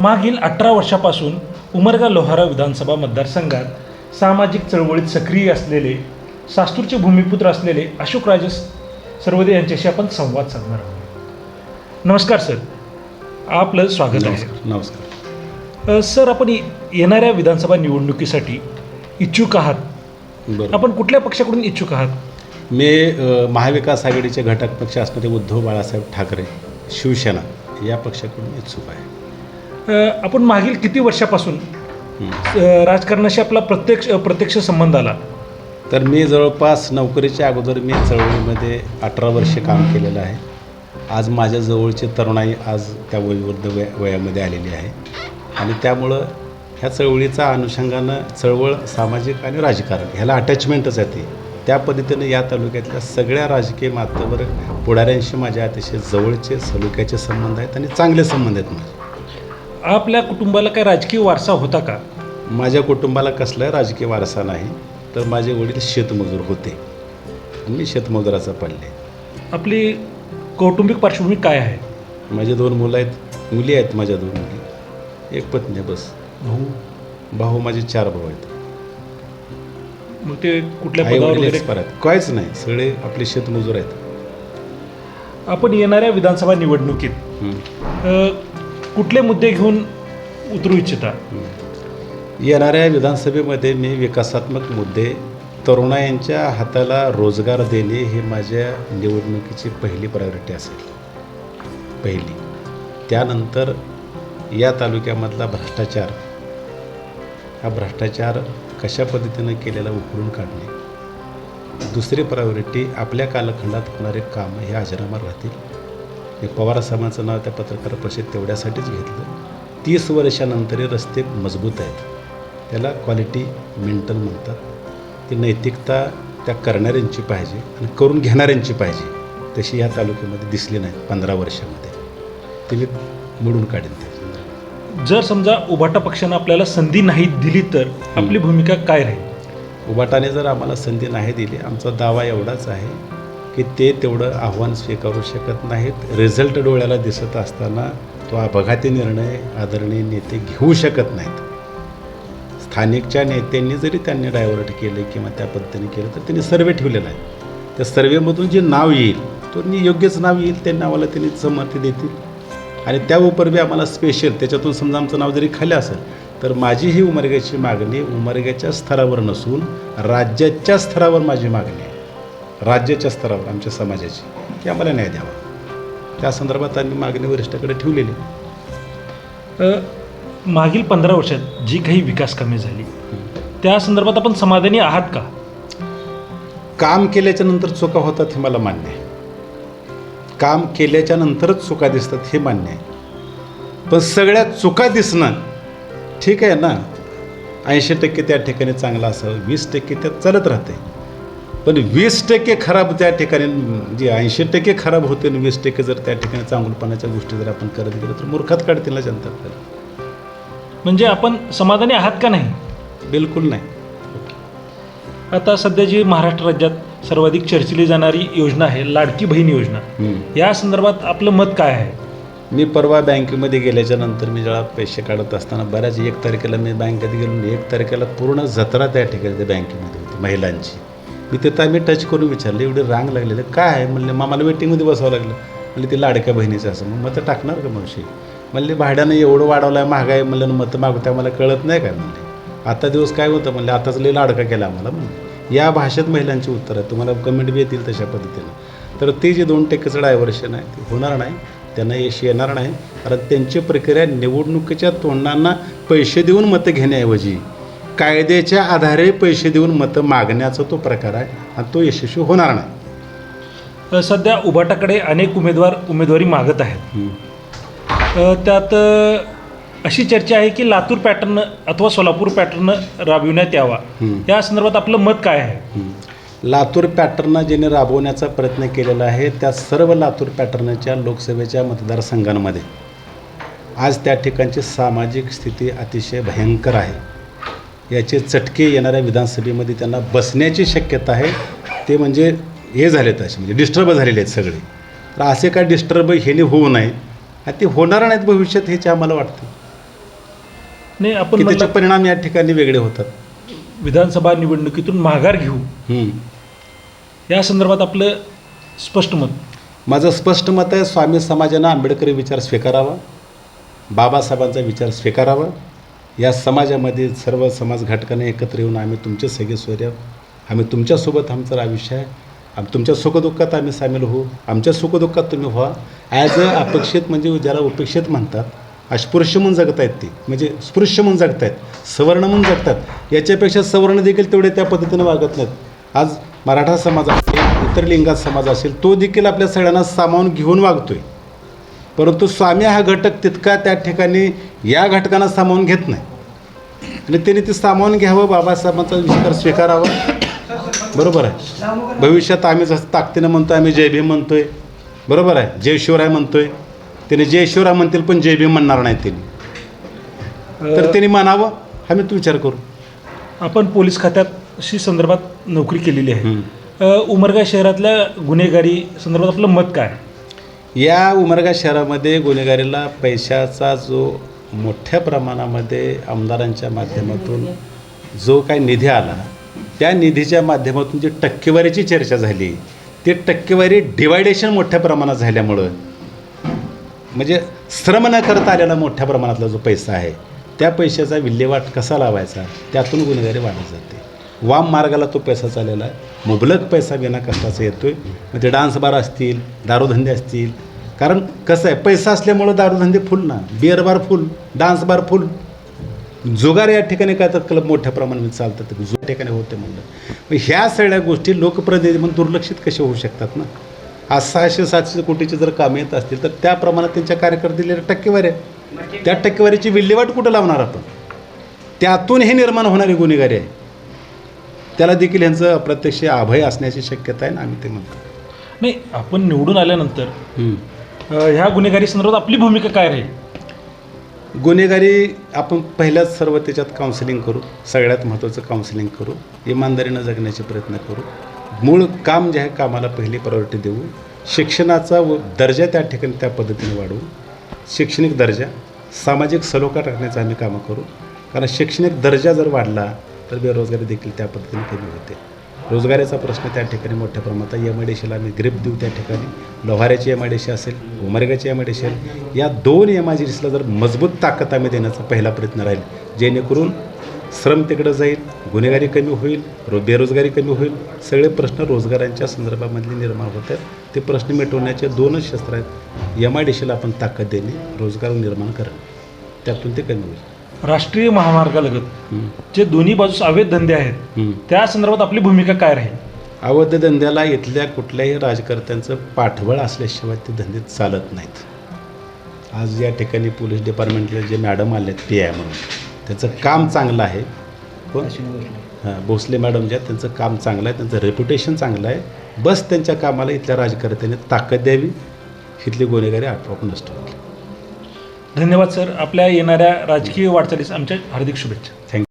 मागील अठरा वर्षापासून उमरगा लोहारा विधानसभा मतदारसंघात सामाजिक चळवळीत सक्रिय असलेले सास्तूरचे भूमिपुत्र असलेले अशोकराजे सर्वदे यांच्याशी आपण संवाद साधणार आहोत. नमस्कार सर. आपलं स्वागत आहे. नमस्कार सर आपण येणाऱ्या विधानसभा निवडणुकीसाठी इच्छुक आहात. आपण कुठल्या पक्षाकडून इच्छुक आहात? मी महाविकास आघाडीचे घटक पक्ष असणारे उद्धव बाळासाहेब ठाकरे शिवसेना या पक्षाकडून इच्छुक आहे. आपण मागील किती वर्षापासून राजकारणाशी आपला प्रत्यक्ष प्रत्यक्ष संबंध आला? तर मी जवळपास नोकरीच्या अगोदर मी चळवळीमध्ये अठरा वर्षे काम केलेलं आहे. आज माझ्या जवळची तरुणाई आज त्या वयोवृद्ध वय वयामध्ये आलेली आहे. आणि त्यामुळं ह्या चळवळीचा अनुषंगानं चळवळ सामाजिक आणि राजकारण ह्याला अटॅचमेंटच आहे ती. त्या पद्धतीनं या तालुक्यातल्या सगळ्या राजकीय मातवर पुढाऱ्यांशी माझ्या अतिशय जवळचे सलुक्याचे संबंध आहेत आणि चांगले संबंध आहेत माझे. आपल्या कुटुंबाला काही राजकीय वारसा होता का? माझ्या कुटुंबाला कसलाही राजकीय वारसा नाही तर माझे वडील शेतमजूर होते. मी शेतमजुराचा पडले. आपली कौटुंबिक पार्श्वभूमी काय आहे? माझे दोन मुलं आहेत मुली आहेत माझ्या दोन मुली. एक पत्नी आहे बस. भाऊ? भाऊ माझे चार भाऊ आहेत. मग ते कुठल्या आई पदावर वडील वगैरे? एक्सपायर आहेत काहीच नाही सगळे आपले शेतमजूर आहेत. आपण येणाऱ्या विधानसभा निवडणुकीत हं. अ, कुठले मुद्दे घेऊन उतरू इच्छिता? येणाऱ्या विधानसभेमध्ये मी विकासात्मक मुद्दे तरुणायांच्या हाताला रोजगार देणे हे माझ्या निवडणुकीची पहिली प्रायोरिटी असेल. पहिली. त्यानंतर या तालुक्यामधला भ्रष्टाचार हा भ्रष्टाचार कशा पद्धतीनं केलेला उकळून काढणे? दुसरी प्रायोरिटी आपल्या कालखंडात होणारे काम हे अजरामर राहतील. मी पवार साहेबांचं नाव त्या पत्रकार परिषद तेवढ्यासाठीच घेतलं. तीस वर्षानंतर रस्ते मजबूत आहेत. त्याला क्वालिटी मेंटेन म्हणतात. ती नैतिकता त्या करणाऱ्यांची पाहिजे आणि करून घेणाऱ्यांची पाहिजे. तशी या तालुक्यामध्ये दिसली नाही पंधरा वर्षामध्ये. ती मी मोडून काढेन ते. जर समजा उभाटा पक्षानं आपल्याला संधी नाही दिली तर आपली भूमिका काय राहील? उबाटाने जर आम्हाला संधी नाही दिली आमचा दावा एवढाच आहे की ते तेवढं आव्हान स्वीकारू शकत नाहीत. रिझल्ट डोळ्याला दिसत असताना तो अपघाती निर्णय आदरणीय नेते घेऊ शकत नाहीत. स्थानिकच्या नेत्यांनी जरी त्यांनी डायव्हर्ट केले किंवा त्या पद्धतीने केलं तर त्यांनी सर्वे ठेवलेला आहे. त्या सर्वेमधून जे नाव येईल तो नि- योग्यच नाव येईल त्या नावाला त्यांनी समर्थी देतील. आणि त्या उपरबी आम्हाला स्पेशल त्याच्यातून समजा आमचं नाव जरी खाली असेल तर माझी ही उमरग्याची मागणी उमरग्याच्या स्तरावर नसून राज्याच्या स्तरावर माझी मागणी आहे. राज्याच्या स्तरावर आमच्या समाजाची की आम्हाला न्याय द्यावा. त्या संदर्भात आम्ही मागणी वरिष्ठाकडे ठेवलेली. मागील पंधरा वर्षात जी काही विकास कामे झाली त्या संदर्भात आपण समाधानी आहात का? काम केल्याच्यानंतर चुका होतात हे मला मान्य आहे. काम केल्याच्या नंतरच चुका दिसतात हे मान्य आहे. पण सगळ्या चुका दिसणं ठीक आहे ना? ऐंशी टक्के त्या ठिकाणी चांगलं असावं वीस टक्के त्यात चालत राहते पण वीस टक्के खराब त्या ठिकाणी जे ऐंशी टक्के खराब होते आणि वीस टक्के जर त्या ठिकाणी चांगुलपणाच्या गोष्टी जर आपण करत गेलो तर मूर्खात काढतील ना जनता आपल्याला. म्हणजे आपण समाधानी आहात का नाही? बिलकुल नाही. आता सध्या जी महाराष्ट्र राज्यात सर्वाधिक चर्चिली जाणारी योजना आहे लाडकी बहीण योजना. हम्म. या संदर्भात आपलं मत काय आहे? मी परवा बँकेमध्ये गेल्याच्यानंतर मी जेव्हा पैसे काढत असताना बऱ्याच एक तारखेला मी बँकेत गेलो आणि एक तारखेला पूर्ण जत्रा त्या ठिकाणी त्या बँकेमध्ये होती महिलांची. मी तिथं आम्ही टच करून विचारलं एवढी रांग लागलेलं काय आहे? म्हणले मामाला मला वेटिंगमध्ये बसावं लागलं. म्हणजे ते लाडक्या बहिणीचं असं मग मतं टाकणार का मावशी? म्हणले भाड्यानं एवढं वाढवलं आहे महागाई म्हणलं आणि मतं मागू मला कळत नाही काय? म्हणले. आता दिवस काय होतं? म्हणले आताच लई लाडका केला आम्हाला. म्हणले. या भाषेत महिलांची उत्तर आहे. तुम्हाला कमेंट बी येतील तशा पद्धतीनं. तर ते जे दोन टक्केचं डायव्हर्शन आहे ते होणार नाही. त्यांना यश येणार नाही. कारण त्यांची प्रक्रिया निवडणुकीच्या तोंडांना पैसे देऊन मतं घेण्याऐवजी कायद्याच्या आधारे पैसे देऊन मतं मागण्याचा तो प्रकार आहे आणि तो यशस्वी होणार नाही. सध्या उभाटाकडे अनेक उमेदवार उमेदवारी मागत आहेत. त्यात अशी चर्चा आहे की लातूर पॅटर्न अथवा सोलापूर पॅटर्न राबविण्यात यावा. या संदर्भात आपलं मत काय आहे. लातूर पॅटर्न ज्याने राबवण्याचा प्रयत्न केलेला आहे त्या सर्व लातूर पॅटर्नच्या लोकसभेच्या मतदारसंघांमध्ये. आज त्या ठिकाणची सामाजिक स्थिती अतिशय भयंकर आहे. याचे चटके येणाऱ्या विधानसभेमध्ये त्यांना बसण्याची शक्यता आहे. ते म्हणजे हे झालेत असे म्हणजे डिस्टर्ब झालेले आहेत सगळे. तर असे काय डिस्टर्ब ह्याने होऊ नये. आणि ते होणार नाहीत भविष्यात हेचे आम्हाला वाटतं. नाही आपण त्याचे परिणाम या ठिकाणी वेगळे होतात. विधानसभा निवडणुकीतून माघार घेऊ. या संदर्भात आपलं स्पष्ट मत. माझं स्पष्ट मत आहे स्वामी समाजानं आंबेडकरी विचार स्वीकारावा. बाबासाहेबांचा विचार स्वीकारावा. या समाजामध्ये सर्व समाज घटकाने एकत्र येऊन आम्ही तुमचे सगळे सूर्य आम्ही तुमच्यासोबत आमचं आयुष्य आहे. आम तुमच्या सुखदुःखात आम्ही सामील होऊ. आमच्या सुखदुःखात तुम्ही व्हा. ॲज अ अपेक्षित म्हणजे ज्याला उपेक्षित म्हणतात अस्पृश्य म्हणून जगत आहेत ते. म्हणजे स्पृश्य म्हणून जगत आहेत सवर्ण म्हणून जगतात. याच्यापेक्षा सवर्ण देखील तेवढे त्या पद्धतीने वागत नाहीत. आज मराठा समाज असेल इतर लिंगात समाज असेल तो देखील आपल्या सगळ्यांना सामावून घेऊन वागतोय. परंतु स्वामी हा घटक तितका त्या ठिकाणी या घटकांना सामावून घेत नाही. आणि त्यांनी ते सामावून घ्यावं बाबासाहेबांचा विचार स्वीकारावा. बरोबर आहे. भविष्यात आम्ही जसं ताकदीनं म्हणतो आम्ही जय भीम म्हणतोय. बरोबर आहे. जय शिवराय म्हणतोय. त्याने जय शिवराय म्हणतील पण जय भीम म्हणणार नाही त्यांनी. तर त्यांनी म्हणावं आम्ही तो विचार करू. आपण पोलीस खात्यात शी संदर्भात नोकरी केलेली आहे. उमरगा शहरातल्या गुन्हेगारी संदर्भात आपलं मत काय? या उमरगा शहरामध्ये गुन्हेगारीला पैशाचा जो मोठ्या प्रमाणामध्ये आमदारांच्या माध्यमातून जो काही निधी आला त्या निधीच्या माध्यमातून जी टक्केवारीची चर्चा झाली ती टक्केवारी डिवायडेशन मोठ्या प्रमाणात झाल्यामुळं म्हणजे श्रम न करता आलेला मोठ्या प्रमाणातला जो पैसा आहे त्या पैशाचा विल्हेवाट कसा लावायचा त्यातून गुन्हेगारी वाढत जाते. वाम मार्गाला तो पैसा चाललेला आहे. मुबलक पैसा विना कष्टाचा येतो आहे मग ते डान्स बार असतील दारूधंदे असतील. कारण कसं आहे पैसा असल्यामुळं दारूधंदे फुल ना. बिअर बार फुल डान्स बार फुल जुगार या ठिकाणी करतात क्लब मोठ्या प्रमाणात चालतात जुगार ठिकाणी होते म्हणलं. ह्या सगळ्या गोष्टी लोकप्रतिनिधी म्हणून दुर्लक्षित कशा होऊ शकतात ना? आज सहाशे सातशे कोटीचे जर कामं येत असतील तर त्या प्रमाणात त्यांच्या कार्यकर्ते दिलेल्या टक्केवारी आहे. त्या टक्केवारीची विल्हेवाट कुठं लावणार आपण? त्यातून हे निर्माण होणारी गुन्हेगारी आहे. त्याला देखील यांचं अप्रत्यक्ष अभय असण्याची शक्यता आहे ना आम्ही ते म्हणतो. नाही आपण निवडून आल्यानंतर अ, ह्या गुन्हेगारी संदर्भात आपली भूमिका काय राहील? गुन्हेगारी आपण पहिल्याच सर्व त्याच्यात काउन्सिलिंग करू सगळ्यात महत्त्वाचं काउन्सिलिंग करू इमानदारीनं जगण्याचे प्रयत्न करू. मूळ काम जे आहे कामाला पहिली प्रायोरिटी देऊ. शिक्षणाचा व दर्जा त्या ठिकाणी त्या पद्धतीने वाढवू. शैक्षणिक दर्जा सामाजिक सलोखा टाकण्याचं आम्ही कामं करू. कारण शैक्षणिक दर्जा जर वाढला तर बेरोजगारी देखील त्या पद्धतीने कमी होते रोजगाराचा प्रश्न त्या ठिकाणी मोठ्या प्रमाणात एम आय डी सीला आम्ही ग्रीप देऊ त्या ठिकाणी. लोहाऱ्याची एम आय डी सी असेल उमरगाची एम आय डी सी असेल या दोन एम आय डी सीला जर मजबूत ताकद आम्ही देण्याचा पहिला प्रयत्न राहील जेणेकरून श्रम तिकडं जाईल गुन्हेगारी कमी होईल रो बेरोजगारी कमी होईल सगळे प्रश्न रोजगारांच्या संदर्भामधले निर्माण होत आहेत ते प्रश्न मिटवण्याचे दोनच शस्त्र आहेत. एम आय डी सीला आपण ताकद देणे रोजगार निर्माण करणं. त्यातून ते कमी होईल. राष्ट्रीय महामार्गालगत. जे दोन्ही बाजूस अवैध धंदे आहेत. त्या संदर्भात आपली भूमिका काय राहील? अवैध धंद्याला इथल्या कुठल्याही राजकर्त्यांचं पाठबळ असल्याशिवाय ते धंदे चालत नाहीत. आज या ठिकाणी पोलीस डिपार्टमेंटला जे मॅडम आले आहेत पी आय म्हणून त्यांचं काम चांगलं आहे. कोण? हां भोसले मॅडम जे आहेत त्यांचं काम चांगलं आहे त्यांचं रेप्युटेशन चांगलं आहे. बस त्यांच्या कामाला इथल्या राजकर्त्यांनी ताकद द्यावी. इथली गुन्हेगारी आपोआप नष्ट होईल धन्यवाद सर. आपल्या येणाऱ्या राजकीय वाटचालीस आमच्या हार्दिक शुभेच्छा. थँक्यू